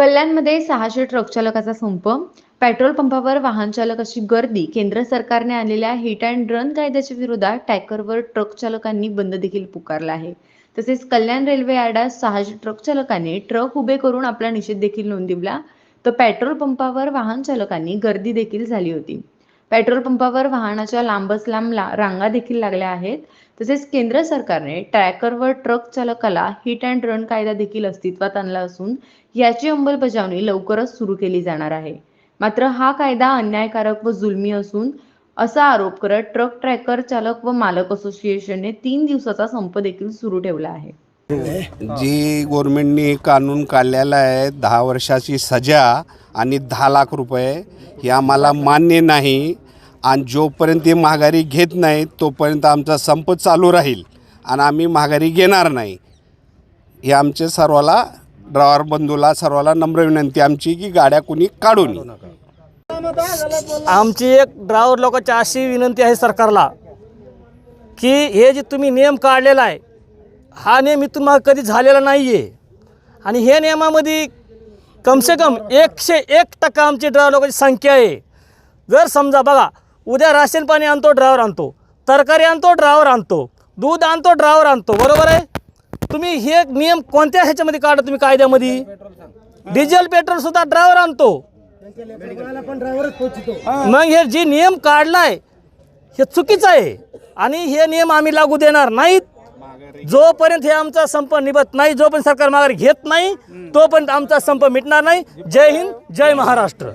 कल्याणमध्ये सहाशे ट्रक चालकाचा संप. पेट्रोल पंपावर वाहन चालकाची गर्दी. केंद्र सरकारने आणलेल्या हिट अँड रन कायद्याच्या विरोधात टँकरवर ट्रक चालकांनी बंद देखील पुकारला आहे. तसेच कल्याण रेल्वे यार्डात सहाशे ट्रक चालकांनी ट्रक उभे करून आपला निषेध देखील नोंदविला. तर पेट्रोल पंपावर वाहन चालकांनी गर्दी देखील झाली होती. पेट्रोल पंपावर वाहनाच्या लांबच लांब रांगा देखील लागल्या आहेत. तसेच केंद्र सरकारने ट्रॅकरवर ट्रक चालकाला हिट अँड रन कायदा देखील अस्तित्वात आणला असून याची अंमलबजावणी लवकरच सुरू केली जाणार आहे. मात्र हा कायदा अन्यायकारक व जुलमी असून असा आरोप करत ट्रक ट्रॅकर चालक व मालक असोसिएशनने तीन दिवसाचा संप देखील सुरू ठेवला आहे. जी गव्हर्मेंटनी कानून काढलेला आहे दहा वर्षाची सजा आणि दहा लाख रुपये हे आम्हाला मान्य नाही. आणि जोपर्यंत ते माघारी घेत नाही तोपर्यंत आमचा संप चालू राहील आणि आम्ही माघारी घेणार नाही. हे आमचे सर्वाला ड्रायव्हर बंधूला सर्वाला नम्र विनंती आमची की गाड्या कुणी काढू नये. आमची एक ड्रायव्हर लोकांची अशी विनंती आहे सरकारला की हे जे तुम्ही नियम काढलेला आहे हा नियम इथून मग कधी झालेला नाही आहे आणि हे नियमामध्ये कमसे कम एकशे एक टक्का आमची ड्रायव्हर लोकांची संख्या आहे. जर समजा बघा उद्या राशन पाणी आणतो ड्रायव्हर आणतो. तरकारी आणतो ड्रायव्हर आणतो. दूध आणतो ड्रायव्हर आणतो. बरोबर आहे? तुम्ही हे नियम कोणत्या ह्याच्यामध्ये काढा तुम्ही? कायद्यामध्ये? डिझेल पेट्रोल सुद्धा ड्रायव्हर आणतो. मग हे जे नियम काढलाय हे चुकीचं आहे. आणि हे नियम आम्ही लागू देणार नाहीत. जोपर्यंत हे आमचा संप निभत नाही जोपर्यंत सरकार माघार घेत नाही तोपर्यंत आमचा संप मिटणार नाही. जय हिंद जय महाराष्ट्र.